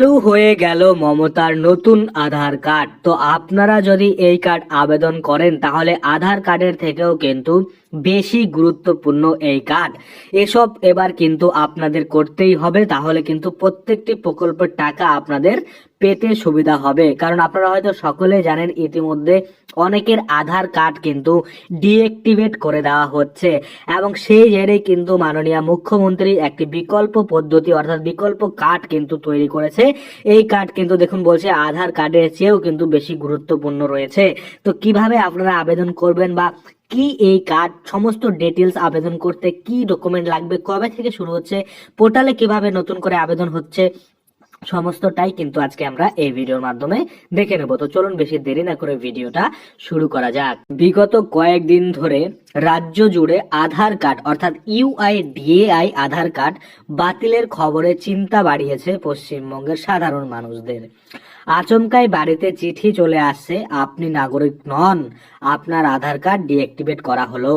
চালু হয়ে গেল মমতার নতুন আধার কার্ড। তো আপনারা যদি এই কার্ড আবেদন করেন, তাহলে আধার কার্ডের থেকেও কিন্তু বেশি গুরুত্বপূর্ণ এই কার্ড। এসব এবার কিন্তু আপনাদের করতেই হবে, তাহলে কিন্তু প্রত্যেকটি প্রকল্পের টাকা আপনাদের পেতে সুবিধা হবে। কারণ আপনারা হয়তো সকলে জানেন ইতিমধ্যে অনেকের আধার কার্ড কিন্তু ডিএক্টিভেট করে দেওয়া হচ্ছে এবং সেই জেরে কিন্তু মাননীয় মুখ্যমন্ত্রী একটি বিকল্প পদ্ধতি অর্থাৎ বিকল্প কার্ড কিন্তু তৈরি করেছে। এই কার্ড কিন্তু দেখুন বলছে আধার কার্ডের চেয়েও কিন্তু বেশি গুরুত্বপূর্ণ রয়েছে। তো কীভাবে আপনারা আবেদন করবেন বা কি এই কার্ড, সমস্ত ডিটেলস আবেদন করতে কি ডকুমেন্ট লাগবে, কবে থেকে শুরু হচ্ছে, পোর্টালে কীভাবে নতুন করে আবেদন হচ্ছে সমস্তটাই কিন্তু আজকে আমরা এই ভিডিওর মাধ্যমে দেখে নেব। তো চলুন বেশি দেরি না করে ভিডিওটা শুরু করা যাক। বিগত কয়েকদিন ধরে রাজ্য জুড়ে আধার কার্ড অর্থাৎ ইউআই ডিএআই আধার কার্ড বাতিলের খবরে চিন্তা বাড়িয়েছে পশ্চিমবঙ্গের সাধারণ মানুষদের। আচমকাই বাড়িতে চিঠি চলে আসছে, আপনি নাগরিক নন, আপনার আধার কার্ড ডিঅ্যাক্টিভেট করা হলো।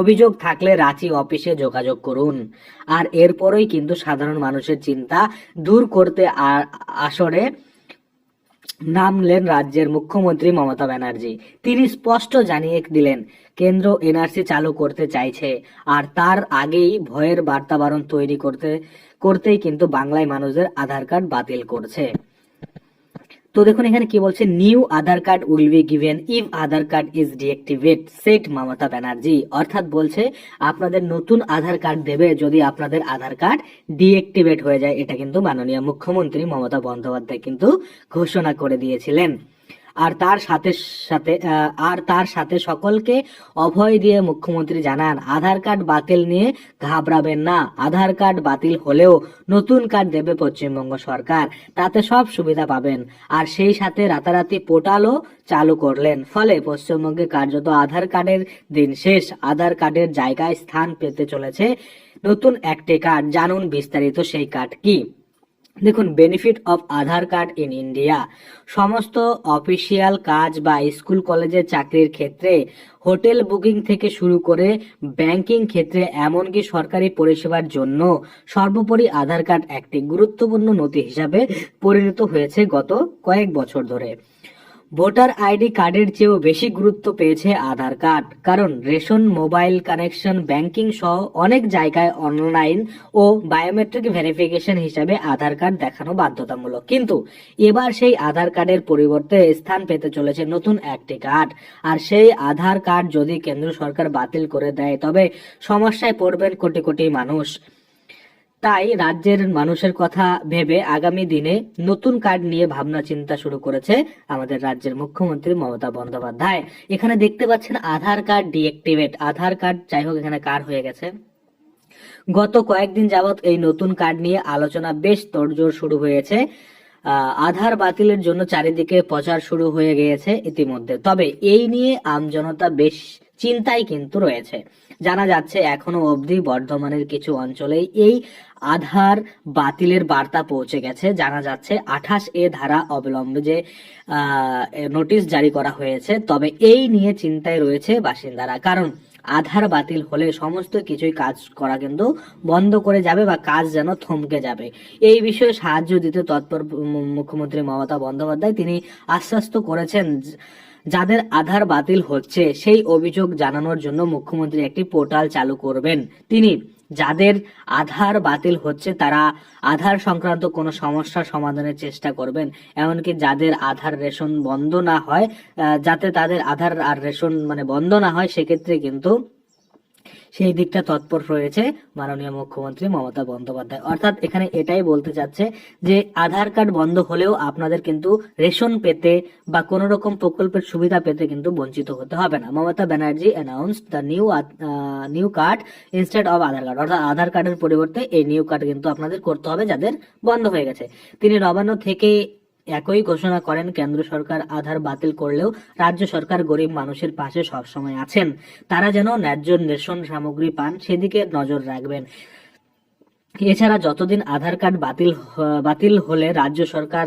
অভিযোগ থাকলে রাঁচি অফিসে যোগাযোগ করুন। আর এরপরেই কিন্তু সাধারণ মানুষের চিন্তা দূর করতে আসরে নামলেন রাজ্যের মুখ্যমন্ত্রী মমতা ব্যানার্জি। তিনি স্পষ্ট জানিয়ে দিলেন, কেন্দ্র এনআরসি চালু করতে চাইছে, আর তার আগেই ভয়ের বার্তাবরণ তৈরি করতে, করতেই কিন্তু বাংলায় মানুষদের আধার কার্ড বাতিল করছে। তো দেখুন, এখানে কি বলছে? New Aadhaar card will be given if Aadhaar card is deactivate said Mamata Banerjee. অর্থাৎ বলছে, আপনাদের নতুন আধার কার্ড দেবে যদি আপনাদের আধার কার্ড ডিএক্টিভেট হয়ে যায়। এটা কিন্তু মাননীয় মুখ্যমন্ত্রী মমতা বন্দ্যোপাধ্যায় কিন্তু ঘোষণা করে দিয়েছিলেন। আর তার সাথে সাথে আর তার সাথে সকলকে অভয় দিয়ে মুখ্যমন্ত্রী জানান, আধার কার্ড বাতিল নিয়ে ঘাবড়াবেন না, আধার কার্ড বাতিল হলেও নতুন কার্ড দেবে পশ্চিমবঙ্গ সরকার, তাতে সব সুবিধা পাবেন। আর সেই সাথে রাতারাতি পোর্টালও চালু করলেন, ফলে পশ্চিমবঙ্গে কার্যত আধার কার্ডের দিন শেষ, আধার কার্ডের জায়গায় স্থান পেতে চলেছে নতুন একটি কার্ড। জানুন বিস্তারিত সেই কার্ড কি। দেখুন benefit of Aadhaar card in India সমস্ত অফিসিয়াল কাজ বা স্কুল কলেজের চাকরির ক্ষেত্রে হোটেল বুকিং থেকে শুরু করে ব্যাংকিং ক্ষেত্রে এমনকি সরকারি পরিষেবার জন্য সর্বোপরি আধার কার্ড একটি গুরুত্বপূর্ণ নথি হিসাবে পরিণত হয়েছে গত কয়েক বছর ধরে। ভোটার আইডি কার্ডের চেয়েও বেশি গুরুত্ব পেয়েছে আধার কার্ড। কারণ রেশন, মোবাইল কানেকশন, ব্যাংকিং সহ অনেক জায়গায় অনলাইন ও বায়োমেট্রিক ভেরিফিকেশন হিসাবে আধার কার্ড দেখানো বাধ্যতামূলক। কিন্তু এবার সেই আধার কার্ডের পরিবর্তে স্থান পেতে চলেছে নতুন একটি কার্ড। আর সেই আধার কার্ড যদি কেন্দ্র সরকার বাতিল করে দেয়, তবে সমস্যায় পড়বেন কোটি কোটি মানুষ। তাই রাজ্যের মানুষের কথা ভেবে আগামী দিনে নতুন কার্ড নিয়ে ভাবনা চিন্তা শুরু করেছে আমাদের রাজ্যের মুখ্যমন্ত্রী মমতা বন্দ্যোপাধ্যায়। এখানে দেখতে পাচ্ছেন Aadhaar card deactivate. Aadhaar card যাই হোক, এখানে কার হয়ে গেছে? গত কয়েকদিন যাবৎ এই নতুন কার্ড নিয়ে আলোচনা বেশ তোড়জোড় শুরু হয়েছে। আধার বাতিলের জন্য চারিদিকে প্রচার শুরু হয়ে গিয়েছে ইতিমধ্যে। তবে এই নিয়ে আমজনতা বেশ চিন্তায় কিন্তু রয়েছে। জানা যাচ্ছে, এখনও অবধি বর্ধমানের কিছু অঞ্চলেই এই আধার বাতিলের বার্তা পৌঁছে গেছে। জানা যাচ্ছে, আঠাশ এ ধারা অবলম্বে যে নোটিশ জারি করা হয়েছে, তবে এই নিয়ে চিন্তায় রয়েছে বাসিন্দারা। কারণ আধার বাতিল হলে সমস্ত কিছুই কাজ করা কিন্তু বন্ধ করে যাবে বা কাজ যেন থমকে যাবে। এই বিষয়ে সাহায্য দিতে তৎপর মুখ্যমন্ত্রী মমতা বন্দ্যোপাধ্যায় তিনি আশ্বস্ত করেছেন যাদের আধার বাতিল হচ্ছে, সেই অভিযোগ জানানোর জন্য মুখ্যমন্ত্রী একটি পোর্টাল চালু করবেন। তিনি, যাদের আধার বাতিল হচ্ছে, তারা আধার সংক্রান্ত কোনো সমস্যার সমাধানের চেষ্টা করবেন, এমনকি যাদের আধার রেশন বন্ধ না হয় যাতে তাদের আধার আর রেশন মানে বন্ধ না হয়, সেক্ষেত্রে কিন্তু সেই দিকটা তৎপর রয়েছে মাননীয় মুখ্যমন্ত্রী মমতা বন্দ্যোপাধ্যায়। অর্থাৎ এখানে এটাই বলতে চাচ্ছে যে আধার কার্ড বন্ধ হলেও আপনাদের কিন্তু রেশন পেতে বা কোন রকম প্রকল্পের সুবিধা পেতে কিন্তু বঞ্চিত হতে হবে না। Mamata Banerjee announce the new new card instead of Aadhaar card. অর্থাৎ আধার কার্ডের পরিবর্তে এই নিউ কার্ড কিন্তু আপনাদের করতে হবে যাদের বন্ধ হয়ে গেছে। তিনি নবান্ন থেকে একই ঘোষণা করেন কেন্দ্র সরকার, আধার বাতিল করলেও রাজ্য সরকার গরিব মানুষের পাশে সবসময় আছেন। তারা যেন ন্যায্য নেশন সামগ্রী পান, সেদিকে নজর রাখবেন। এছাড়া যতদিন আধার কার্ড বাতিল বাতিল হলে রাজ্য সরকার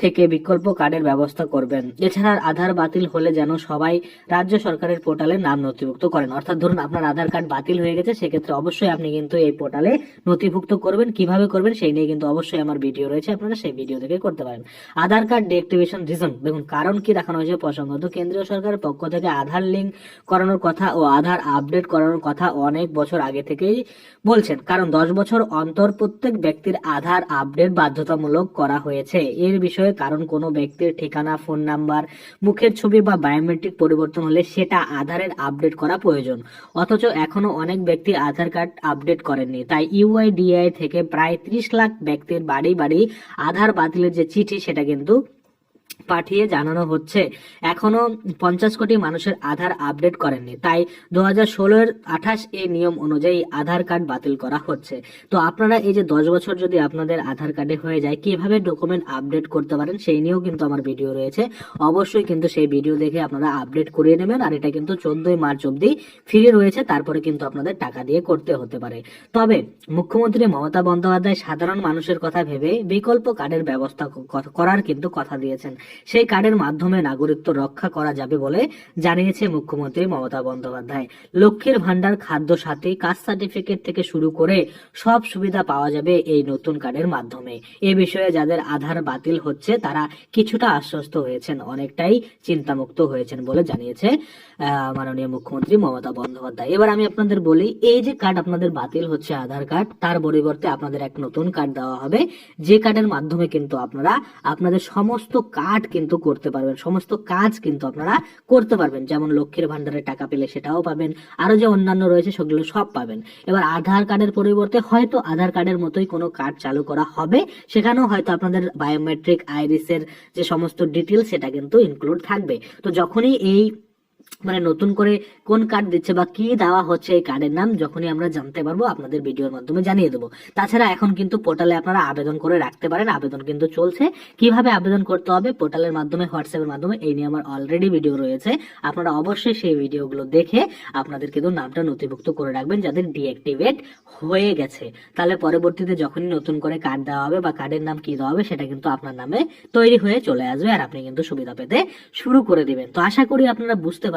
থেকে বিকল্প কার্ডের ব্যবস্থা করবেন। এছাড়া আধার বাতিল হলে যেন সবাই রাজ্য সরকারের পোর্টালে নাম নথিভুক্ত করেন। অর্থাৎ ধরুন আপনার আধার কার্ড বাতিল হয়ে গেছে, সেক্ষেত্রে অবশ্যই আপনি কিন্তু এই পোর্টালে নথিভুক্ত করবেন। কীভাবে করবেন সেই নিয়ে কিন্তু অবশ্যই আমার ভিডিও রয়েছে, আপনারা সেই ভিডিও থেকে করতে পারেন। আধার কার্ড ডিএক্টিভেশন রিজন, দেখুন কারণ কি দেখানো হয়েছে প্রসঙ্গত, কেন্দ্রীয় সরকারের পক্ষ থেকে আধার লিঙ্ক করানোর কথা ও আধার আপডেট করানোর কথা অনেক বছর আগে থেকেই বলছেন। কারণ দশ বছর অন্তর প্রত্যেক ব্যক্তির আধার আপডেট বাধ্যতামূলক করা হয়েছে। এর বিষয়ে কারণ কোনো ব্যক্তির ঠিকানা, ফোন নাম্বার, মুখের ছবি বা বায়োমেট্রিক পরিবর্তন হলে সেটা আধারের আপডেট করা প্রয়োজন। অথচ এখনও অনেক ব্যক্তি আধার কার্ড আপডেট করেননি। তাই ইউআইডিআই থেকে প্রায় ত্রিশ লাখ ব্যক্তির বাড়ি বাড়ি আধার বাতিলের যে চিঠি, সেটা কিন্তু পাঠিয়ে জানানো হচ্ছে। এখনও পঞ্চাশ কোটি মানুষের আধার আপডেট করেননি। তাই দু হাজার ষোলোর আঠাশ এ নিয়ম অনুযায়ী আধার কার্ড বাতিল করা হচ্ছে। তো আপনারা এই যে দশ বছর যদি আপনাদের আধার কার্ডে হয়ে যায়, কীভাবে ডকুমেন্ট আপডেট করতে পারেন সেই নিয়েও কিন্তু আমার ভিডিও রয়েছে। অবশ্যই কিন্তু সেই ভিডিও দেখে আপনারা আপডেট করিয়ে নেবেন, আর এটা কিন্তু চোদ্দই মার্চ অবধি ফ্রি রয়েছে। তারপরে কিন্তু আপনাদের টাকা দিয়ে করতে হতে পারে। তবে মুখ্যমন্ত্রী মমতা বন্দ্যোপাধ্যায় সাধারণ মানুষের কথা ভেবে বিকল্প কার্ডের ব্যবস্থা করার কিন্তু কথা দিয়েছেন। সেই কার্ডের মাধ্যমে নাগরিকত্ব রক্ষা করা যাবে বলে জানিয়েছে মুখ্যমন্ত্রী মমতা বন্দ্যোপাধ্যায়। লক্ষ্মীর ভান্ডার খাদ্য সাথী, কাস্ট সার্টিফিকেট থেকে শুরু করে সব সুবিধা পাওয়া যাবে এই নতুন কার্ডের মাধ্যমে। এ বিষয়ে যাদের আধার বাতিল হচ্ছে, তারা কিছুটা আশ্বস্ত হয়েছেন, অনেকটাই চিন্তামুক্ত হয়েছেন বলে জানিয়েছে মাননীয় মুখ্যমন্ত্রী মমতা বন্দ্যোপাধ্যায়। এবার আমি আপনাদের বলি, এই যে কার্ড আপনাদের বাতিল হচ্ছে আধার কার্ড, তার পরিবর্তে আপনাদের এক নতুন কার্ড দেওয়া হবে। যে কার্ডের মাধ্যমে কিন্তু আপনারা, আপনাদের সমস্ত কার্ড কিন্তু করতে পারবেন। সমস্ত কাজ কিন্তু আপনারা করতে পারবেন। যেমন লক্ষ্মীর ভান্ডারের টাকা পেলে সেটাও পাবেন আরও যে অন্যান্য রয়েছে সেগুলো সব পাবেন। এবার আধার কার্ডের পরিবর্তে হয়তো আধার কার্ডের মতোই কোনো কার্ড চালু করা হবে, সেখানেও হয়তো আপনাদের বায়োমেট্রিক আইরিসের যে সমস্ত ডিটেলস সেটা কিন্তু ইনক্লুড থাকবে। তো যখনই এই মানে নতুন করে কোন কার্ড দিচ্ছে বা কি দেওয়া হচ্ছে এই কার্ডের নাম যখনই আমরা জানতে পারব, আপনাদের ভিডিওর মাধ্যমে জানিয়ে দেবো। তাছাড়া এখন কিন্তু পোর্টালে আপনারা আবেদন করে রাখতে পারেন। আবেদন কিন্তু চলছে। কীভাবে আবেদন করতে হবে? পোর্টালের মাধ্যমে, হোয়াটসঅ্যাপের মাধ্যমে এই নিয়ে আমার অলরেডি ভিডিও রয়েছে। আপনারা অবশ্যই সেই ভিডিওগুলো দেখে আপনাদের কিন্তু নামটা নথিভুক্ত করে রাখবেন যাদের ডিঅ্যাক্টিভেট হয়ে গেছে। তাহলে পরবর্তীতে যখনই নতুন করে কার্ড দেওয়া হবে বা কার্ডের নাম কি দেওয়া হবে, সেটা কিন্তু আপনার নামে তৈরি হয়ে চলে আসবে আর আপনি কিন্তু সুবিধা পেতে শুরু করে দিবেন। তো আশা করি আপনারা বুঝতে